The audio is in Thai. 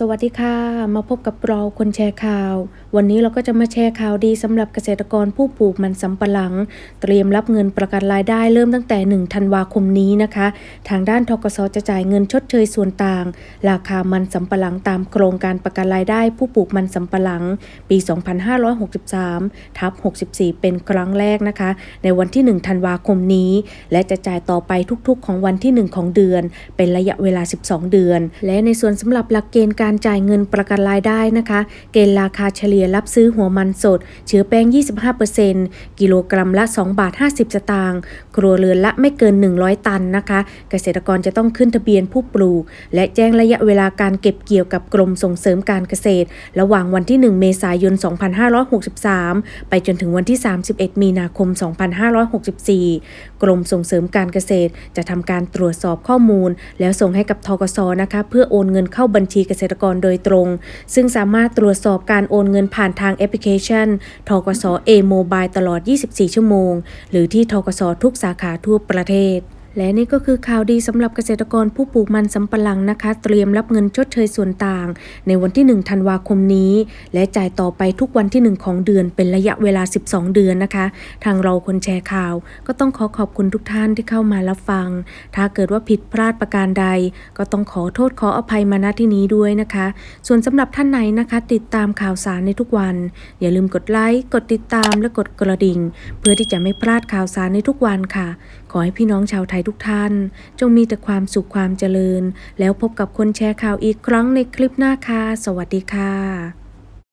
สวัสดีค่ะ มาพบกับเราคนแชร์ข่าว วันนี้เราก็จะมาแชร์ข่าวดีสำหรับเกษตรกรผู้ปลูกมันสำปะหลัง เตรียมรับเงินประกันรายได้เริ่มตั้งแต่ 1 ธันวาคมนี้นะคะ ทางด้านทกสจะจ่ายเงินชดเชยส่วนต่าง ราคามันสำปะหลังตามโครงการประกันรายได้ผู้ปลูกมันสำปะหลัง ปี 2563 ทับ 64 เป็นครั้งแรกนะคะ ในวันที่ 1 ธันวาคมนี้ และจะจ่ายต่อไปทุกๆ ของวันที่ 1 ของเดือน เป็นระยะเวลา 12 เดือน และในส่วนสำหรับหลักเกณฑ์การการจ่ายเงินประกันรายได้นะคะ เกณฑ์ราคาเฉลี่ยรับซื้อหัวมันสด เชื้อแป้ง 25%กิโลกรัมละ 2 บาท 50 สตางค์ครัวเรือนละไม่เกิน 100 ตันนะคะ เกษตรกรจะต้องขึ้นทะเบียนผู้ปลูก และแจ้งระยะเวลาการเก็บเกี่ยวกับกรมส่งเสริมการเกษตร ระหว่างวันที่ 1 เมษายน 2563 ไปจนถึงวันที่ 31 มีนาคม 2564 กรมส่งเสริมการเกษตรจะทำการตรวจสอบข้อมูล แล้วส่งให้กับทกสนะคะ เพื่อโอนเงินเข้าบัญชีเกษตรกรโดยตรง ซึ่งสามารถตรวจสอบการโอนเงินผ่านทางแอปพลิเคชันทกสเอโมบายตลอด 24 ชั่วโมง หรือที่ทกสทุกสาขาทั่วประเทศ และนี่ก็คือข่าวดีสำหรับเกษตรกรผู้ปลูกมันสำปะหลังนะคะ เตรียมรับเงินชดเชยส่วนต่าง ในวันที่ 1 ธันวาคมนี้ และจ่ายต่อไปทุกวันที่ 1 ของเดือนเป็นระยะเวลา 12 เดือนนะคะ ทางเราคนแชร์ข่าว ก็ต้องขอขอบคุณทุกท่านที่เข้ามารับฟัง ถ้าเกิดว่าผิดพลาดประการใด ก็ต้องขอโทษขออภัยมาณที่นี้ด้วยนะคะ ส่วนสำหรับท่านไหนนะคะ ติดตามข่าวสารในทุกวัน อย่าลืมกดไลค์กดติดตามและกดกระดิ่ง เพื่อที่จะไม่พลาดข่าวสารในทุกวันค่ะ ขอให้พี่น้องชาวไทยทุกท่าน จงมีแต่ความสุขความเจริญ แล้วพบกับคนแชร์ข่าวอีกครั้งในคลิปหน้าค่ะ สวัสดีค่ะ